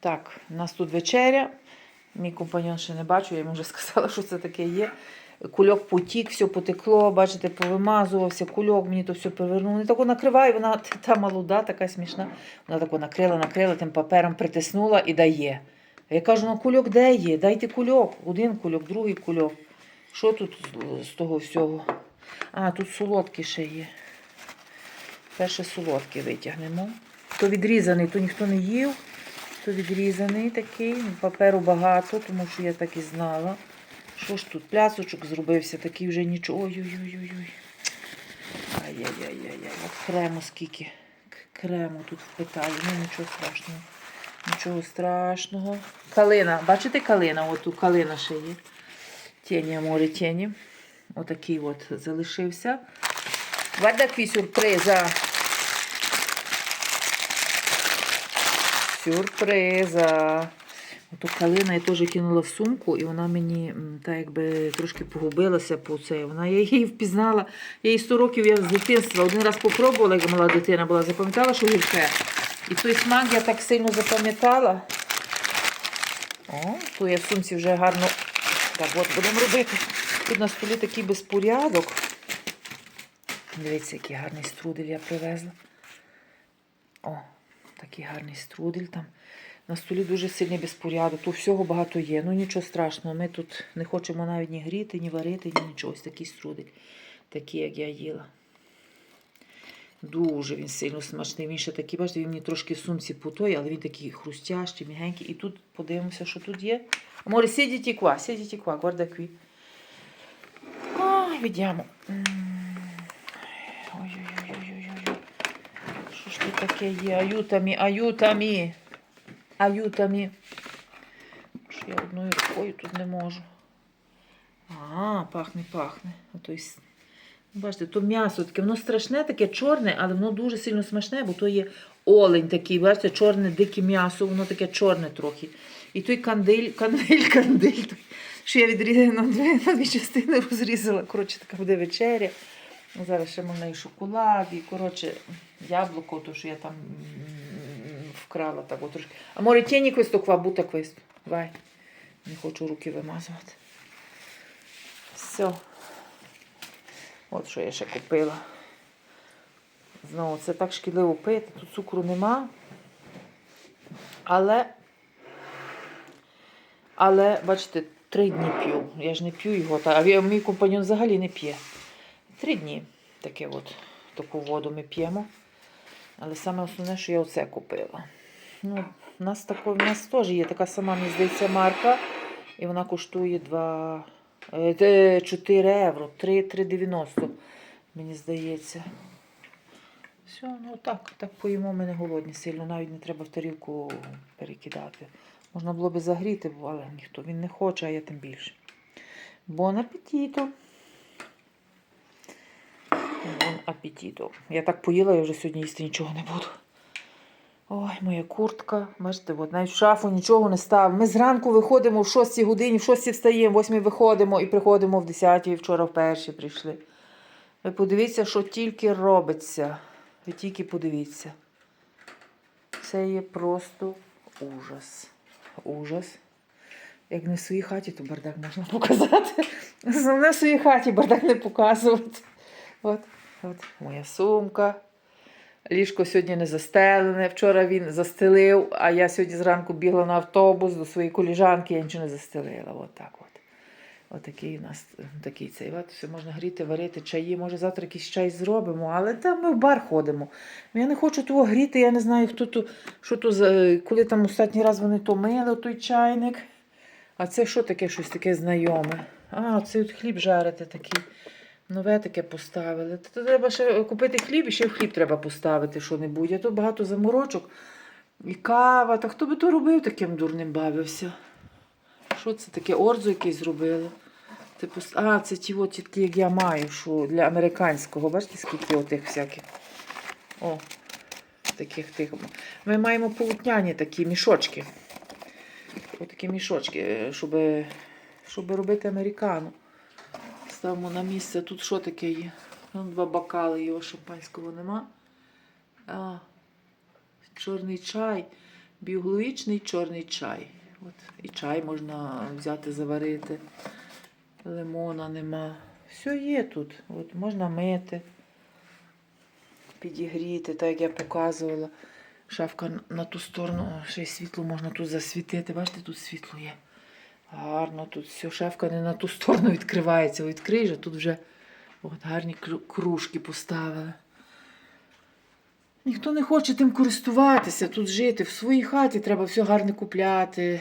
Так, у нас тут вечеря. Мій компаньон ще не бачу, я йому вже сказала, що це таке є. Кульок потік, все потекло, бачите, повимазувався, кульок мені то все перевернув. Не тако накриваю, вона та молода, така смішна. Вона тако накрила, накрила, тим папером притиснула і дає. Я кажу, ну кульок де є? Дайте кульок. Один кульок, другий кульок. Що тут з того всього? А, тут солодкі ще є. Перше солодкі витягнемо. То відрізаний, то ніхто не їв. То відрізаний такий. Паперу багато, тому що я так і знала. Що ж тут? Плясочок зробився, такий вже нічого. Ой-ой-ой-ой. Ай-яй-яй-яй. От крему скільки. Крему тут впитаю. Ну нічого страшного. Нічого страшного. Калина. Бачите калина? От тут калина ще є. Тіні, море тіні. Отакий от залишився. Guarda qui sorpresa. Сюрприза. Ото калина я теж кинула в сумку, і вона мені м, так якби трошки погубилася по це. Вона я її впізнала. Я її 100 років я з дитинства один раз попробувала, як мала дитина була, запам'ятала, що гірке. І той смак я так сильно запам'ятала. О, то я в сумці вже гарно. Так, от будемо робити. Тут на столі такий безпорядок. Дивіться, який гарний струдель я привезла. О, такий гарний струдель там. На столі дуже сильний безпорядок. Тут всього багато є. Ну нічого страшного. Ми тут не хочемо навіть ні гріти, ні варити, ні нічого. Ось такий струдель. Такий, як я їла. Дуже він сильно смачний. Він ще такий, бачите, він мені трошки в сумці путой, але він такий хрустящий, мігенький. І тут подивимося, що тут є. Amore, siediti qua, siediti qua, guarda qui. Ой, vediamo. М. Ой-ой-ой-ой-ой. Що ж тут таке є? Аютамі, аютамі. Аютамі. Я одною рукою тут не можу. А, пахне, пахне. С- Бачите, то м'ясо таке, воно страшне, таке чорне, але воно дуже сильно смачне, бо то є олень такий, бачите, чорне дике м'ясо, воно таке чорне трохи. І той кандиль, кандиль, кандиль, що я відрізала на дві частини розрізала. Коротше, така буде вечеря. Ну, Зараз ще можна і шоколад, і коротше, яблуко, то що я там вкрала так трошки. А може тіні qua, бути questo. Vai. Не хочу руки вимазувати. Все. От що я ще купила. Знову це так шкідливо пити, тут цукру нема. Але, але, бачите, три дні п'ю. Я ж не п'ю його, а мій компаньон взагалі не п'є. Три дні таке от, таку воду ми п'ємо. Але саме основне, що я оце купила. Ну, у нас тако, у нас теж є така сама, мені здається, марка. І вона коштує 2, 4 євро, 3,90, мені здається. Все, ну так, так поїмо, ми не голодні сильно, навіть не треба в тарілку перекидати. Можна було би загріти, але ніхто він не хоче, а я тим більше. Бон апетіто. Бон апетіто. Я так поїла, я вже сьогодні їсти нічого не буду. Ой, моя куртка. Бачите, от навіть в шафу нічого не став. Ми зранку виходимо в 6 годині, в 6 встаємо, в 8 виходимо і приходимо в 10 і вчора в перші прийшли. Ви подивіться, що тільки робиться. Ви тільки подивіться. Це є просто ужас. Ужас. Як не в своїй хаті, то бардак можна показати. Основне в своїй хаті бардак не показувати. От, от моя сумка. Ліжко сьогодні не застелене. Вчора він застелив, а я сьогодні зранку бігла на автобус до своєї коліжанки, я нічого не застелила. От так от. Отакий у нас такий цей. От все можна гріти, варити чаї. Може, завтра якийсь чай зробимо, але там ми в бар ходимо. Я не хочу того гріти, я не знаю, хто то, що то за. Коли там останній раз вони то мили, той чайник. А це що таке щось таке знайоме? А, це от хліб жарити такий. Нове таке поставили. Та то треба ще купити хліб і ще в хліб треба поставити що-небудь. А тут багато заморочок. І кава. Та хто би то робив таким дурним бавився? Що це таке? Орзу якийсь зробили. Типу, а, це ті, от, як я маю, що для американського. Бачите, скільки отих всяких. О, таких тих. Ми маємо полотняні такі мішочки. Отакі мішочки, е, щоб, щоб робити американу. Ставимо на місце. Тут що таке є? Ну, два бокали його шампанського нема. А, чорний чай. Біологічний чорний чай. От. І чай можна взяти, заварити. Лимона нема. Все є тут. От, можна мити, підігріти, так як я показувала. Шафка на ту сторону, ще й світло можна тут засвітити. Бачите, тут світло є. Гарно тут все. Шафка не на ту сторону відкривається. Відкриєш, а тут вже от, гарні кружки поставили. Ніхто не хоче тим користуватися, тут жити. В своїй хаті треба все гарне купляти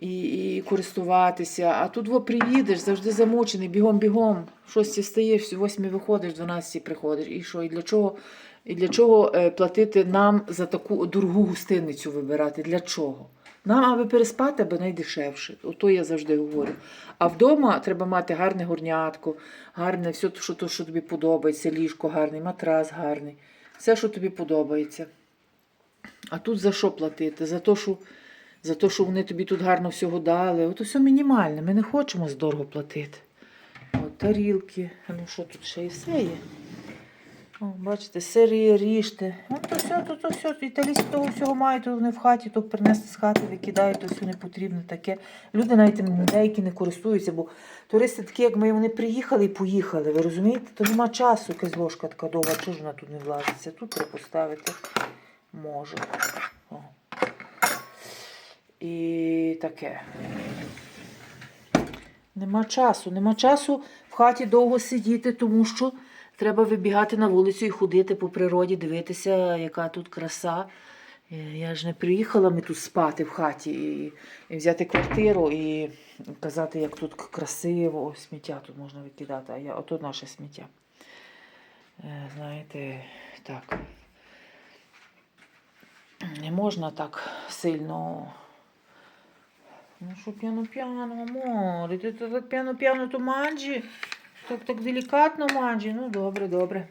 і, і користуватися. А тут во приїдеш, завжди замучений, бігом-бігом. Шості встаєш, в восьмій виходиш, 12 приходиш. І що? І для чого, і для чого е, платити нам за таку дорогу гостиницю вибирати? Для чого? Нам, аби переспати, аби найдешевше. Ото я завжди говорю. А вдома треба мати гарне горнятко, гарне все, що, то, що тобі подобається, ліжко гарний, матрас гарний. Все, що тобі подобається. А тут за що платити? За те, що, за що вони тобі тут гарно всього дали. От все мінімальне. Ми не хочемо здорого платити. От тарілки. Ну що тут ще і все є? О, бачите, сири, ріжте. Ну, то все, то, то все. Італійці того всього мають, то вони в хаті, то принесли з хати, викидають, то все не потрібно таке. Люди навіть деякі не користуються, бо туристи такі, як ми, вони приїхали і поїхали. Ви розумієте? То нема часу, якась ложка така довга, чого ж вона тут не влазиться. Тут треба поставити можу. О. І таке. Нема часу. Нема часу в хаті довго сидіти, тому що треба вибігати на вулицю і ходити по природі, дивитися, яка тут краса. Е, Я ж не приїхала ми тут спати в хаті і, і взяти квартиру і казати, як тут красиво, О, сміття тут можна викидати, а я ото наше сміття. Е, Знаєте, так. Не можна так сильно. Ну що п'яно-п'яно, аморе, ти так п'яно-п'яно то манджі. Так так делікатно манджі. Ну добре, добре.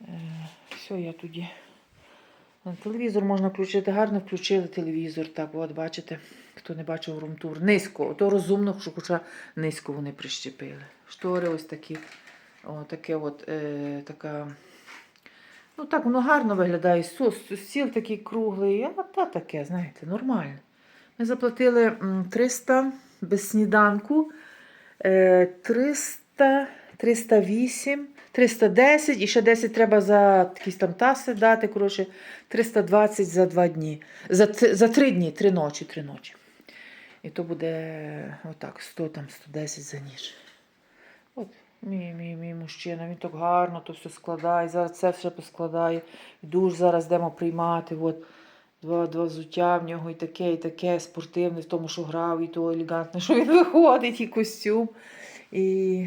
Е, все, я тоді. Е, Телевізор можна включити, гарно включили телевізор. Так, от бачите, хто не бачив румтур. Низько, то розумно, що хоча низько вони прищепили. Штори ось такі. О, таке от, е, така. Ну так, воно гарно виглядає. Стіл такий круглий, а та таке, знаєте, нормально. Ми заплатили 300 без сніданку, 300, 308, 310 і ще 10 треба за якісь там таси дати. Коротше, 320 за два дні. За, за три дні, три ночі, три ночі. І то буде отак, 100, там, 110 за ніч. От мій, мій, мій мужчина, він так гарно то все складає. Зараз це все поскладає. Душ зараз йдемо приймати. От. Два, два взуття в нього і таке, і таке, спортивне, в тому, що грав, і то елегантне, що він виходить, і костюм. І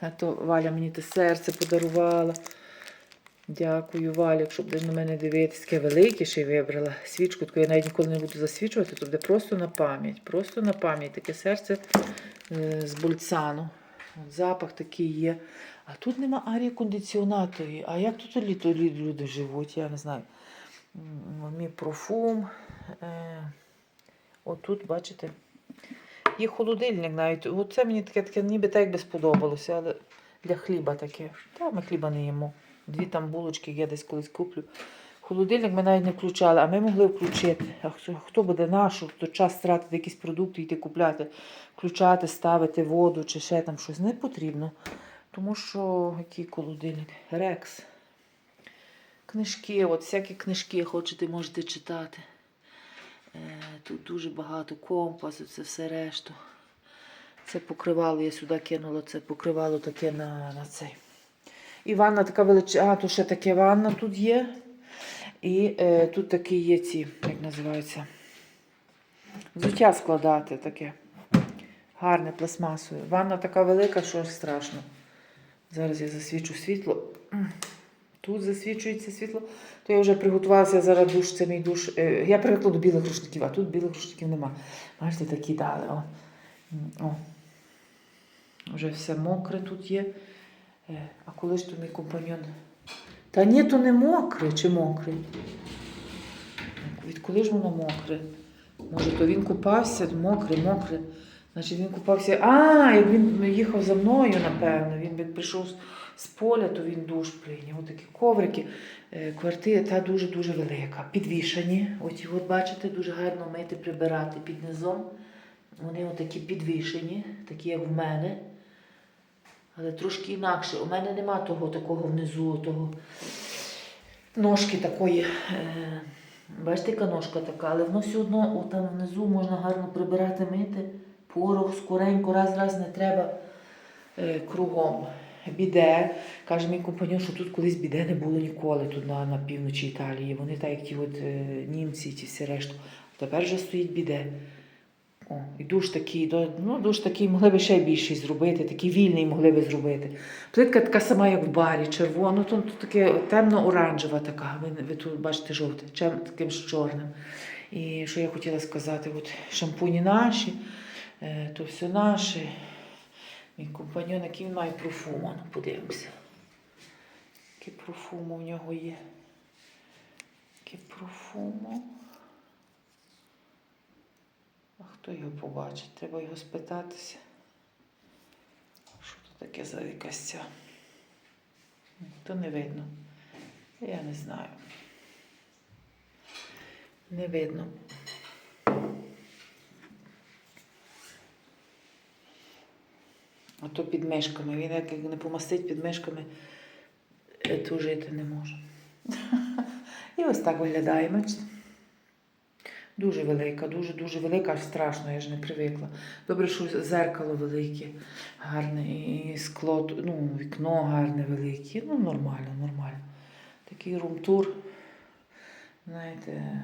а то Валя мені те серце подарувала. Дякую, Валя, якщо будеш на мене дивитися, таке велике ще й вибрала. Свічку, таку я навіть ніколи не буду засвічувати, то буде просто на пам'ять. Просто на пам'ять. Таке серце е, з бульцану. Запах такий є. А тут нема арії кондиціонаторів. А як тут літо люди живуть, я не знаю. Мій профум. Е, отут, бачите, є холодильник навіть. Оце мені таке, таке ніби так би сподобалося, але для хліба таке. Та ми хліба не їмо. Дві там булочки я десь колись куплю. Холодильник ми навіть не включали, а ми могли включити. А хто, хто буде нашу, то час тратити якісь продукти, йти купляти, включати, ставити воду чи ще там щось не потрібно. Тому що який холодильник? Рекс. Книжки, от всякі книжки хочете, можете читати. Е, тут дуже багато компас, це все решту. Це покривало, я сюди кинула, це покривало таке на, на цей. І ванна така величезна, а, тут ще таке ванна тут є. І е, тут такі є ці, як називаються, взуття складати таке. Гарне пластмасове. Ванна така велика, що страшно. Зараз я засвічу світло. Тут засвічується світло, то я вже приготувалася зараз душ, це мій душ. Е, Я привикла до білих рушників, а тут білих рушників нема. Бачите, такі дали. О. О. Вже все мокре тут є. Е, А коли ж то мій компаньон? Та ні, то не мокре чи мокре. Від коли ж воно мокре? Може, то він купався, мокре, мокре. Значить, він купався. А, як він їхав за мною, напевно. Він би прийшов з поля, то він душ прийняв. Отакі коврики. Е, Квартира та дуже-дуже велика. Підвішані. От, от бачите, дуже гарно мити, прибирати під низом. Вони отакі підвішені, такі як в мене. Але трошки інакше. У мене нема того такого внизу, того ножки такої. Е, бачите, яка ножка така, але воно все одно о, там внизу можна гарно прибирати, мити. Порох скоренько, раз раз не треба е, кругом. Біде. Каже мій компаньон, що тут колись біде не було ніколи, тут на, на півночі Італії. Вони так, як ті от, е, німці, ті всі решту. Тепер вже стоїть біде. О, і душ такий, ну, душ такий могли би ще більший зробити, такий вільний могли би зробити. Плитка така сама, як в барі, червона, то тут таке темно-оранжева така. Ви, ви тут бачите жовте, чим, таким з чорним. І що я хотіла сказати, от шампуні наші, е, то все наше. Мій компаньон, який він має профуму, ну подивимося. Яке профуму в нього є. Яке профуму. А хто його побачить? Треба його спитатися. Що це таке за якась ця? То не видно. Я не знаю. Не видно. А то під мишками. Він як не помастить під мишками, е, то жити не може. І ось так виглядає, бачите? Дуже велика, дуже-дуже велика, аж страшно, я ж не привикла. Добре, що зеркало велике, гарне, і скло, ну, вікно гарне, велике. Ну, нормально, нормально. Такий румтур. Знаєте,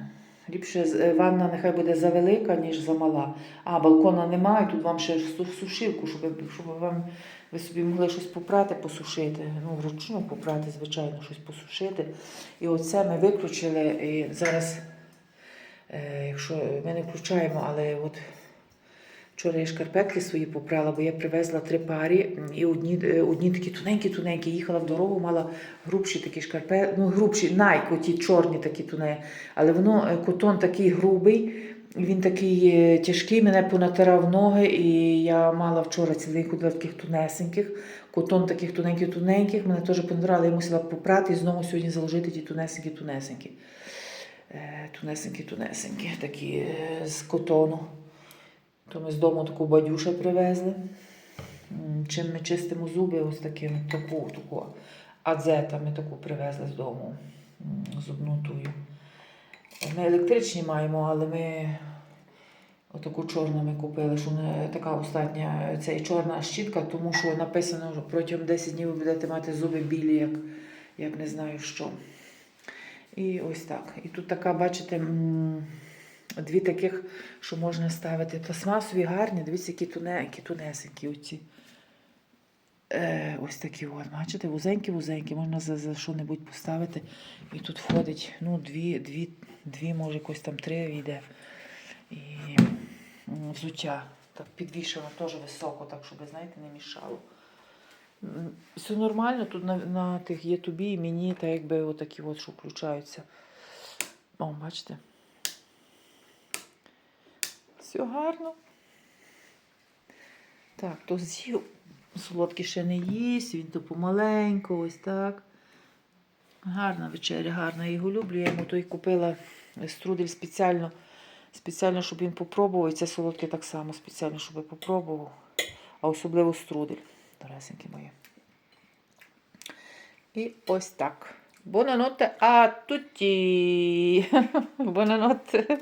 ліпше е, ванна нехай буде завелика, ніж замала. А, балкона немає, тут вам ще су- сушилку, щоб, щоб вам, ви собі могли щось попрати, посушити. Ну, вручну попрати, звичайно, щось посушити. І оце ми виключили. І зараз, е, якщо ми не включаємо, але от вчора я шкарпетки свої попрала, бо я привезла три парі, і одні, е, одні такі тоненькі-тоненькі, їхала в дорогу, мала грубші такі шкарпетки, ну грубші, найк, оті чорні такі тоненькі. Але воно е, котон такий грубий, він такий е, тяжкий, мене понатирав ноги, і я мала вчора цілий ходила таких тонесеньких, котон таких тоненьких-тоненьких, мене теж понатирали, я мусила попрати і знову сьогодні заложити ті тонесенькі-тонесенькі. Тунесенькі-тунесенькі, такі з котону. То ми з дому таку бадюша привезли. Чим ми чистимо зуби, ось таким таку, таку адзета ми таку привезли з дому м, зубну тую. Ми електричні маємо, але ми отаку чорну ми купили, що не така остання це і чорна щітка, тому що написано, що протягом 10 днів ви будете мати зуби білі, як, як не знаю що. І ось так. І тут така, бачите, дві таких, що можна ставити. Пластмасові гарні, дивіться, які, туне, які тунесенькі оці. Е, ось такі от, бачите, вузенькі-вузенькі, можна за, за що-небудь поставити. І тут входить, ну, дві, дві, дві, може, якось там три йде. І взуття. Так підвішено теж високо, так, щоб, знаєте, не мішало. Все нормально, тут на, на тих є тобі і мені, та якби отакі от, що включаються. О, бачите. Все гарно. Так, то з'їв. Солодкий ще не їсть, він то помаленьку, ось так. Гарна вечеря, гарна. Я його люблю. Я йому той купила струдель спеціально, спеціально, щоб він попробував. І це солодке так само спеціально, щоб я попробував. А особливо струдель. Доресенькі мої. І ось так. Buonanotte a tutti. Buonanotte.